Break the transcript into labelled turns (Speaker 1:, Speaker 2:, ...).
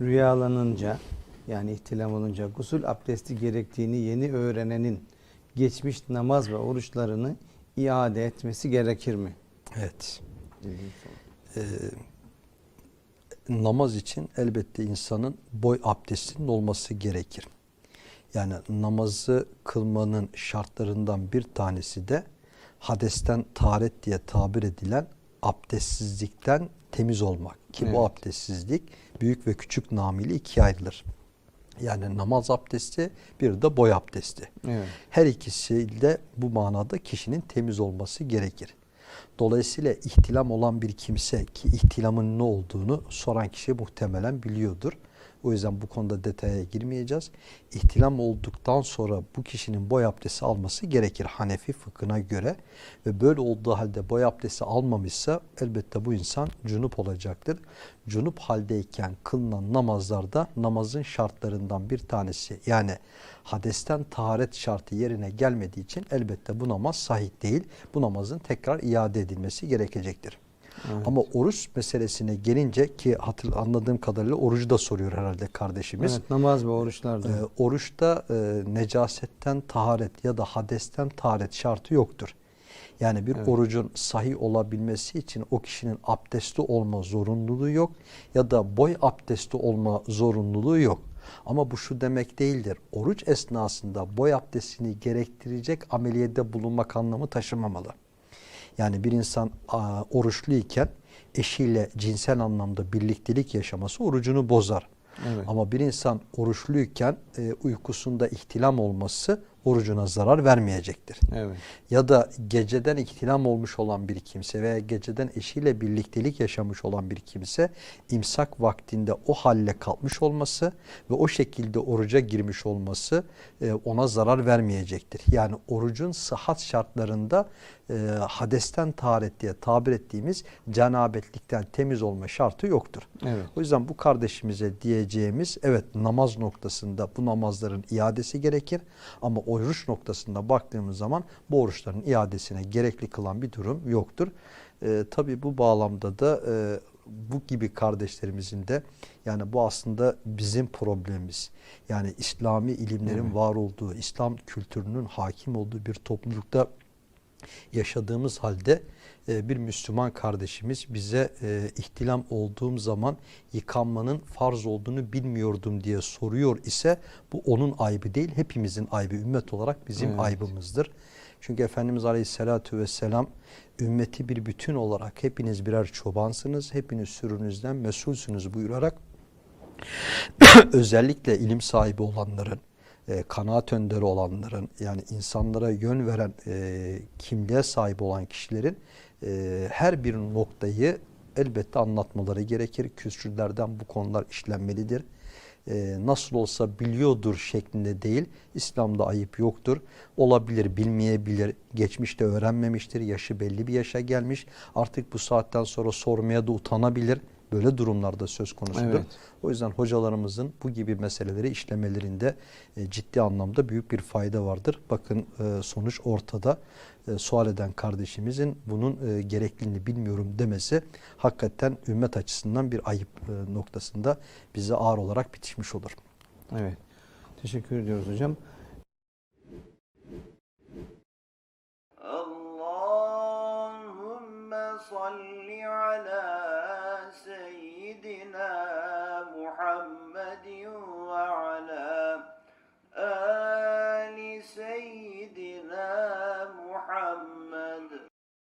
Speaker 1: rüyalanınca yani ihtilam olunca gusül abdesti gerektiğini yeni öğrenenin geçmiş namaz ve oruçlarını iade etmesi gerekir mi?
Speaker 2: Evet. Ee, namaz için elbette insanın boy abdestinin olması gerekir. Yani namazı kılmanın şartlarından bir tanesi de hadesten taharet diye tabir edilen abdestsizlikten temiz olmak. Ki
Speaker 1: Evet.
Speaker 2: bu abdestsizlik büyük ve küçük namıyla ikiye ayrılır. Yani namaz abdesti bir de boy abdesti.
Speaker 1: Evet.
Speaker 2: Her ikisi de bu manada kişinin temiz olması gerekir. Dolayısıyla ihtilam olan bir kimse ki ihtilamın ne olduğunu soran kişi muhtemelen biliyordur. O yüzden bu konuda detaya girmeyeceğiz. İhtilam olduktan sonra bu kişinin boy abdesti alması gerekir Hanefi fıkhına göre. Ve böyle olduğu halde boy abdesti almamışsa elbette bu insan cunup olacaktır. Cunup haldeyken kılınan namazlarda namazın şartlarından bir tanesi yani hadesten taharet şartı yerine gelmediği için elbette bu namaz sahih değil. Bu namazın tekrar iade edilmesi gerekecektir.
Speaker 1: Evet.
Speaker 2: Ama oruç meselesine gelince ki hatır, anladığım kadarıyla orucu da soruyor herhalde kardeşimiz.
Speaker 1: Evet, namaz ve oruçlarda.
Speaker 2: Ee, oruçta e, necasetten taharet ya da hadesten taharet şartı yoktur. Yani bir
Speaker 1: Evet.
Speaker 2: orucun sahih olabilmesi için o kişinin abdestli olma zorunluluğu yok ya da boy abdesti olma zorunluluğu yok. Ama bu şu demek değildir. Oruç esnasında boy abdestini gerektirecek ameliyede bulunmak anlamı taşımamalı. Yani bir insan oruçluyken eşiyle cinsel anlamda birliktelik yaşaması orucunu bozar.
Speaker 1: Evet.
Speaker 2: Ama bir insan oruçluyken e, uykusunda ihtilam olması orucuna zarar vermeyecektir.
Speaker 1: evet.
Speaker 2: Ya da geceden ihtilam olmuş olan bir kimse veya geceden eşiyle birliktelik yaşamış olan bir kimse imsak vaktinde o halle kalkmış olması ve o şekilde oruca girmiş olması e, ona zarar vermeyecektir. Yani orucun sıhhat şartlarında e, hadesten taharet diye tabir ettiğimiz cenabetlikten temiz olma şartı yoktur.
Speaker 1: Evet.
Speaker 2: O yüzden bu kardeşimize diyeceğimiz evet namaz noktasında bu namazların iadesi gerekir ama oruç noktasında baktığımız zaman bu oruçların iadesine gerekli kılan bir durum yoktur. Ee, tabii bu bağlamda da e, bu gibi kardeşlerimizin de yani bu aslında bizim problemimiz. Yani İslami ilimlerin
Speaker 1: Evet.
Speaker 2: var olduğu, İslam kültürünün hakim olduğu bir toplulukta yaşadığımız halde e, bir Müslüman kardeşimiz bize e, ihtilam olduğum zaman yıkanmanın farz olduğunu bilmiyordum diye soruyor ise bu onun ayıbı değil hepimizin ayıbı ümmet olarak bizim
Speaker 1: Evet.
Speaker 2: ayıbımızdır. Çünkü Efendimiz Aleyhisselatü Vesselam ümmeti bir bütün olarak hepiniz birer çobansınız, hepiniz sürünüzden mesulsünüz buyurarak özellikle ilim sahibi olanların, e, kanaat önderi olanların yani insanlara yön veren e, kimliğe sahip olan kişilerin e, her bir noktayı elbette anlatmaları gerekir. Küsürlerden bu konular işlenmelidir. E, nasıl olsa biliyordur şeklinde değil. İslam'da ayıp yoktur. Olabilir, bilmeyebilir, geçmişte öğrenmemiştir, yaşı belli bir yaşa gelmiş. Artık bu saatten sonra sormaya da utanabilir. Böyle durumlarda söz konusudur.
Speaker 1: Evet.
Speaker 2: O yüzden hocalarımızın bu gibi meseleleri işlemelerinde e, ciddi anlamda büyük bir fayda vardır. Bakın e, sonuç ortada. E, sual eden kardeşimizin bunun e, gerekliliğini bilmiyorum demesi hakikaten ümmet açısından bir ayıp e, noktasında bize ağır olarak bitişmiş olur.
Speaker 1: Evet. Teşekkür ediyoruz hocam.